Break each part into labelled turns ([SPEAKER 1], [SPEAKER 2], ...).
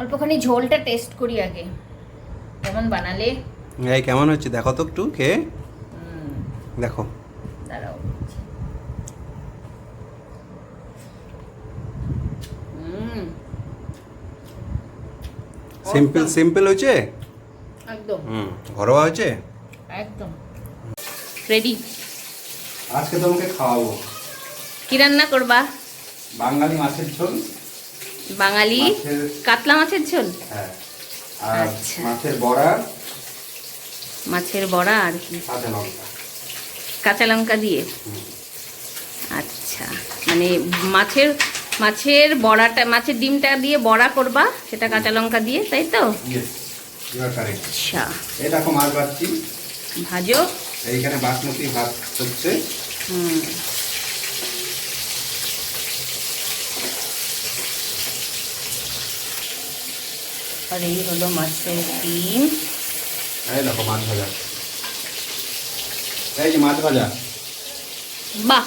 [SPEAKER 1] অল্পখানি ঝোলটা টেস্ট করি আগে। কেমন বানালে?
[SPEAKER 2] এই কেমন হচ্ছে? দেখো তো একটু খেয়ে। দেখো।
[SPEAKER 1] দাঁড়াও। হুম।
[SPEAKER 2] সিম্পল সিম্পল হয়েছে?
[SPEAKER 1] একদম।
[SPEAKER 2] হুম ঘরোয়া হয়েছে?
[SPEAKER 1] একদম। রেডি
[SPEAKER 2] আজকে তোমাকে খাওয়াবো।
[SPEAKER 1] কি রান্না করবা?
[SPEAKER 2] বাঙালি মাছের ঝোল।
[SPEAKER 1] বাঙালি কাতলা মাছের ঝোল?
[SPEAKER 2] হ্যাঁ।
[SPEAKER 1] আচ্ছা।
[SPEAKER 2] মাছের বড়া
[SPEAKER 1] মাছের বড়া আর কি?
[SPEAKER 2] কাঁচা লঙ্কা।
[SPEAKER 1] দিয়ে? আচ্ছা। মানে মাছের মাছের বড়াটা মাছের ডিমটা দিয়ে বড়া করবা সেটা কাঁচা লঙ্কা দিয়ে তাই তো?
[SPEAKER 2] আর
[SPEAKER 1] আচ্ছা। ভাজো।
[SPEAKER 2] এইখানে বাসমতি ভাত হচ্ছে।
[SPEAKER 1] হুম। আর এই হলো মাছের ডিম।
[SPEAKER 2] এই দেখো মাছ ভাজা। এই যে মাছ ভাজা।
[SPEAKER 1] বাহ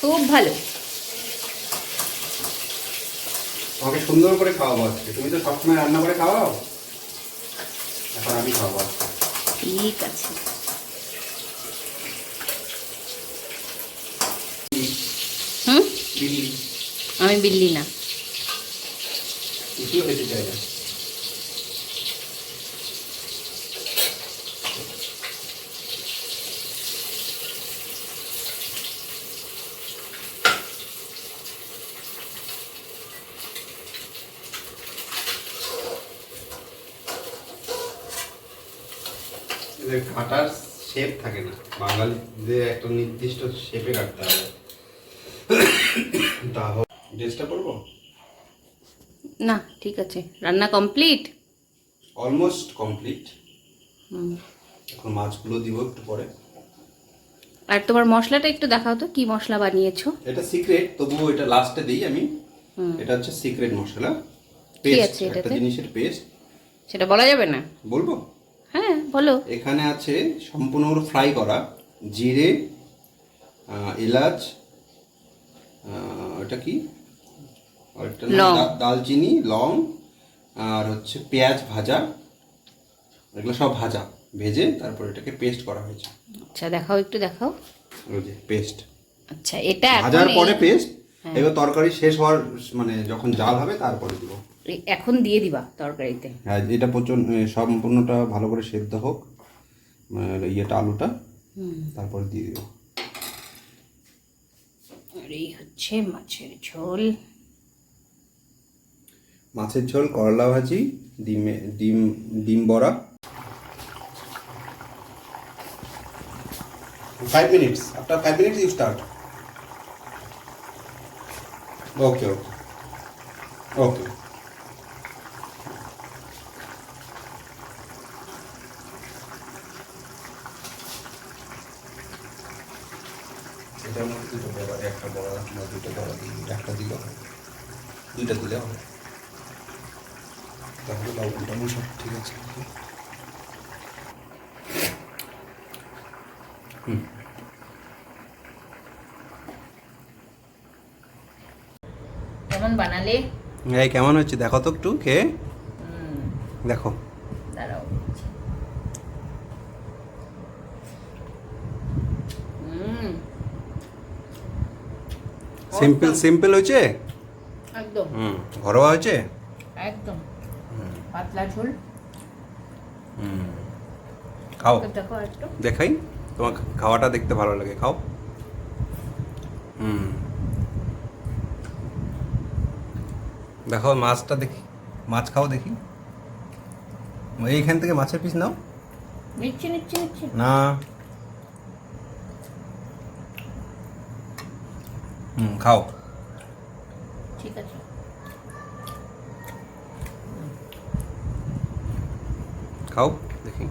[SPEAKER 1] খুব ভালো।
[SPEAKER 2] তোমাকে সুন্দর করে খাওয়াবো আজকে। তুমি তো সবসময় রান্না করে খাওয়াও? এখন আমি খাওয়াবো
[SPEAKER 1] ঠিক আছে। হুম?
[SPEAKER 2] বিল্লি।
[SPEAKER 1] আমি বিল্লি না।
[SPEAKER 2] কিছুও খেতে চাই না। এদের কাটার শেপ থাকে না বাঙালিদের একটা নির্দিষ্ট শেপে কাটতে হবে। তা হোক ড্রেসটা পরবো?
[SPEAKER 1] না ঠিক আছে। রান্না কমপ্লিট
[SPEAKER 2] অলমোস্ট কমপ্লিট এখন মাছগুলো দিব একটু পরে।
[SPEAKER 1] আর তোমার মশলাটা একটু দেখাও তো কি মশলা বানিয়েছো?
[SPEAKER 2] এটা সিক্রেট তবুও এটা লাস্টে দিই আমি। এটা হচ্ছে সিক্রেট মশলা। পেস্ট একটা জিনিসের পেস্ট
[SPEAKER 1] সেটা বলা যাবে না?
[SPEAKER 2] বলব?
[SPEAKER 1] হ্যাঁ বলো।
[SPEAKER 2] এখানে আছে সম্পূর্ণ ফ্রাই করা। জিরে এলাচ ওটা কি? আরেকটা। দালচিনি লং আর হচ্ছে পেঁয়াজ ভাজা। এগুলো সব ভাজা ভেজে তারপর এটাকে পেস্ট করা হয়েছে।
[SPEAKER 1] আচ্ছা দেখাও একটু দেখাও।
[SPEAKER 2] ওই যে পেস্ট
[SPEAKER 1] আচ্ছা এটা
[SPEAKER 2] ভাজার পরে পেস্ট
[SPEAKER 1] হ্যাঁ।
[SPEAKER 2] এবার তরকারি শেষ হওয়ার মানে যখন জাল হবে তারপরে দিব।
[SPEAKER 1] এখন দিয়ে দিবা তরকারিতে।
[SPEAKER 2] হ্যাঁ এটা প্রচণ্ড সম্পূর্ণটা ভালো করে সেদ্ধ হোক ইয়েটা আলুটা তারপর দিয়ে দিব
[SPEAKER 1] আর এই হচ্ছে মাছের ঝোল।
[SPEAKER 2] মাছের ঝোল করলা ভাজি ডিমে ডিম ডিম বড়া। Five minutes after five minutes you start okay okay okay এটার মধ্যে দুটো বড়া একটা বড়া দুটো বড়া দিই একটা দিলে। হবে দুইটা দিলে হবে। তাহলে সব ঠিক আছে। হুম।
[SPEAKER 1] কেমন বানালে?
[SPEAKER 2] এই কেমন হচ্ছে? দেখো তো একটু খেয়ে। দেখো
[SPEAKER 1] দাঁড়াও হুম
[SPEAKER 2] সিম্পল সিম্পল হয়েছে?
[SPEAKER 1] একদম।
[SPEAKER 2] হুম ঘরোয়া হয়েছে?
[SPEAKER 1] একদম। পাতলা ঝোল।
[SPEAKER 2] হুম। খাও। দেখাই। তোমার খাওয়াটা দেখতে ভালো লাগে খাও। হুম। দেখো মাছটা দেখি। মাছ খাও দেখি। এইখান থেকে মাছের পিস নাও।
[SPEAKER 1] নিচ্ছি নিচ্ছি নিচ্ছি।
[SPEAKER 2] না। হুম খাও।
[SPEAKER 1] ঠিক আছে।
[SPEAKER 2] খাও দেখি।